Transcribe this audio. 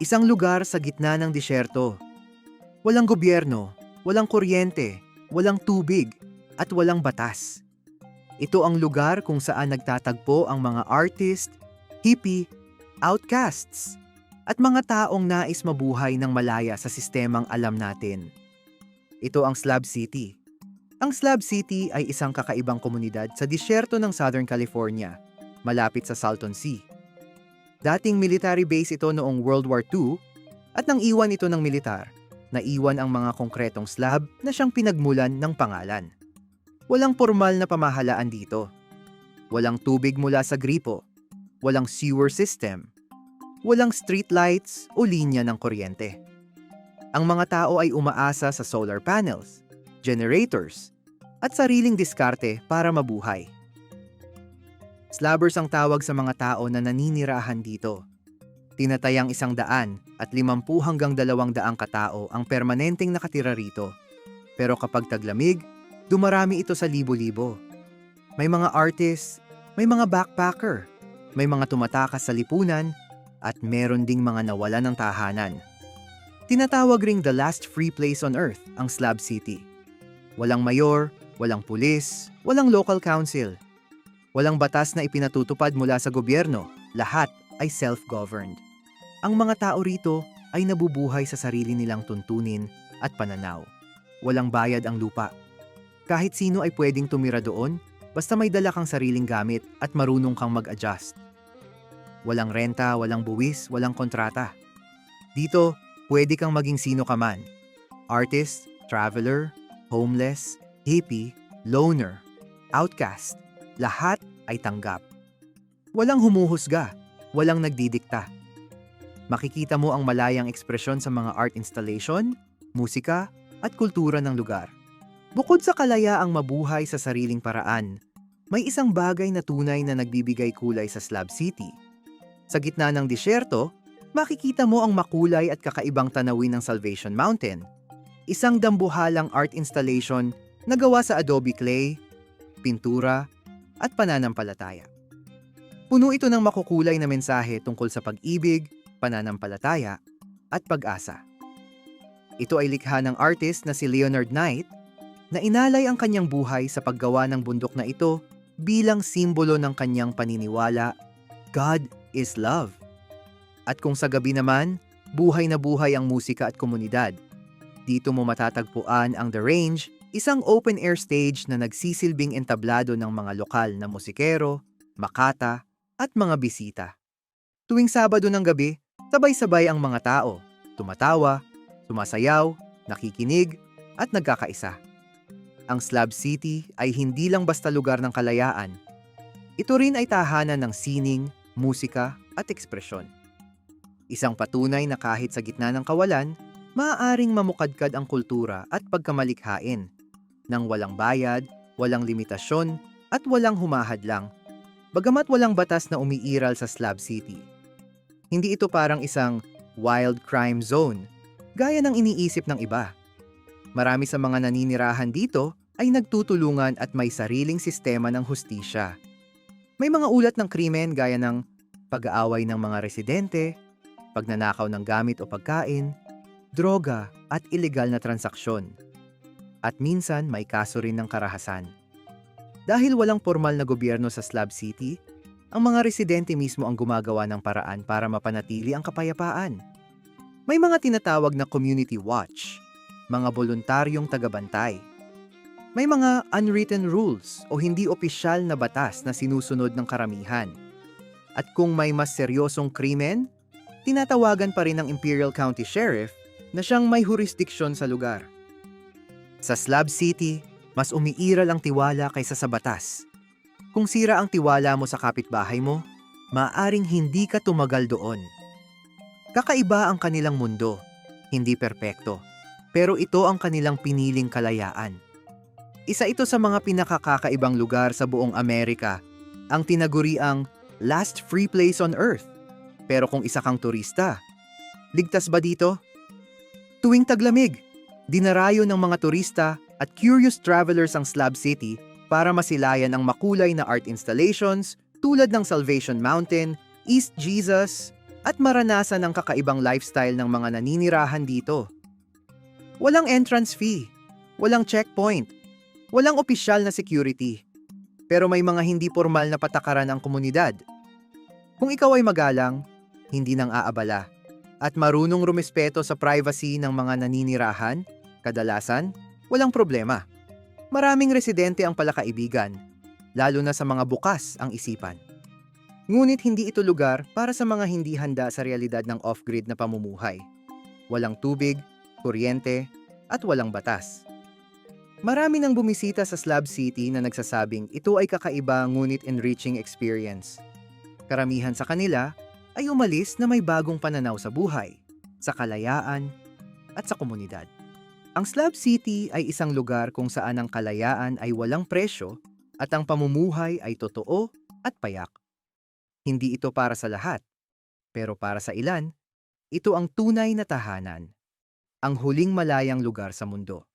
Isang lugar sa gitna ng disyerto. Walang gobyerno, walang kuryente, walang tubig, at walang batas. Ito ang lugar kung saan nagtatagpo ang mga artist, hippie, outcasts, at mga taong nais mabuhay ng malaya sa sistemang alam natin. Ito ang Slab City. Ang Slab City ay isang kakaibang komunidad sa disyerto ng Southern California, malapit sa Salton Sea. Dating military base ito noong World War II at nang iwan ito ng militar, naiwan ang mga konkretong slab na siyang pinagmulan ng pangalan. Walang formal na pamahalaan dito. Walang tubig mula sa gripo. Walang sewer system. Walang street lights o linya ng kuryente. Ang mga tao ay umaasa sa solar panels, generators, at sariling diskarte para mabuhay. Slabbers ang tawag sa mga tao na naninirahan dito. Tinatayang isang daan at limampu hanggang dalawang daang katao ang permanenteng nakatira rito. Pero kapag taglamig, dumarami ito sa libo-libo. May mga artists, may mga backpacker, may mga tumatakas sa lipunan, at meron ding mga nawalan ng tahanan. Tinatawag ring the last free place on earth ang Slab City. Walang mayor, walang pulis, walang local council, Walang batas na ipinatutupad mula sa gobyerno, lahat ay self-governed. Ang mga tao rito ay nabubuhay sa sarili nilang tuntunin at pananaw. Walang bayad ang lupa. Kahit sino ay pwedeng tumira doon basta may dala kang sariling gamit at marunong kang mag-adjust. Walang renta, walang buwis, walang kontrata. Dito, pwede kang maging sino ka man. Artist, traveler, homeless, hippie, loner, outcast, lahat ay tanggap. Walang humuhusga, walang nagdidikta. Makikita mo ang malayang ekspresyon sa mga art installation, musika, at kultura ng lugar. Bukod sa kalayaang mabuhay sa sariling paraan, may isang bagay na tunay na nagbibigay kulay sa Slab City. Sa gitna ng disyerto, makikita mo ang makulay at kakaibang tanawin ng Salvation Mountain. Isang dambuhalang art installation na gawa sa adobe clay, pintura, at pananampalataya. Puno ito ng makukulay na mensahe tungkol sa pag-ibig, pananampalataya, at pag-asa. Ito ay likha ng artist na si Leonard Knight na inalay ang kanyang buhay sa paggawa ng bundok na ito bilang simbolo ng kanyang paniniwala, God is love. At kung sa gabi naman, buhay na buhay ang musika at komunidad. Dito mo matatagpuan ang The Range Isang open-air stage na nagsisilbing entablado ng mga lokal na musikero, makata, at mga bisita. Tuwing Sabado ng gabi, sabay-sabay ang mga tao, tumatawa, sumasayaw, nakikinig, at nagkakaisa. Ang Slab City ay hindi lang basta lugar ng kalayaan. Ito rin ay tahanan ng sining, musika, at ekspresyon. Isang patunay na kahit sa gitna ng kawalan, maaaring mamukadkad ang kultura at pagkamalikhain nang walang bayad, walang limitasyon, at walang humahadlang, bagamat walang batas na umiiral sa Slab City. Hindi ito parang isang wild crime zone, gaya ng iniisip ng iba. Marami sa mga naninirahan dito ay nagtutulungan at may sariling sistema ng hustisya. May mga ulat ng krimen gaya ng pag-aaway ng mga residente, pagnanakaw ng gamit o pagkain, droga at ilegal na transaksyon at minsan may kaso rin ng karahasan. Dahil walang formal na gobyerno sa Slab City, ang mga residente mismo ang gumagawa ng paraan para mapanatili ang kapayapaan. May mga tinatawag na community watch, mga voluntaryong tagabantay. May mga unwritten rules o hindi opisyal na batas na sinusunod ng karamihan. At kung may mas seryosong krimen, tinatawagan pa rin ng Imperial County Sheriff na siyang may jurisdiksyon sa lugar. Sa Slab City, mas umiiral ang tiwala kaysa sa batas. Kung sira ang tiwala mo sa kapitbahay mo, maaring hindi ka tumagal doon. Kakaiba ang kanilang mundo, hindi perpekto, pero ito ang kanilang piniling kalayaan. Isa ito sa mga pinakakakaibang lugar sa buong Amerika, ang tinaguriang last free place on earth. Pero kung isa kang turista, ligtas ba dito? Tuwing taglamig, Dinarayo ng mga turista at curious travelers ang Slab City para masilayan ang makulay na art installations tulad ng Salvation Mountain, East Jesus, at maranasan ang kakaibang lifestyle ng mga naninirahan dito. Walang entrance fee, walang checkpoint, walang opisyal na security, pero may mga hindi formal na patakaran ang komunidad. Kung ikaw ay magalang, hindi nang aabala, at marunong rumispeto sa privacy ng mga naninirahan, kadalasan, walang problema. Maraming residente ang palakaibigan, lalo na sa mga bukas ang isipan. Ngunit hindi ito lugar para sa mga hindi handa sa realidad ng off-grid na pamumuhay. Walang tubig, kuryente, at walang batas. Marami nang bumisita sa Slab City na nagsasabing ito ay kakaiba ngunit enriching experience. Karamihan sa kanila ay umalis na may bagong pananaw sa buhay, sa kalayaan, at sa komunidad. Ang Slab City ay isang lugar kung saan ang kalayaan ay walang presyo at ang pamumuhay ay totoo at payak. Hindi ito para sa lahat, pero para sa ilan, ito ang tunay na tahanan, ang huling malayang lugar sa mundo.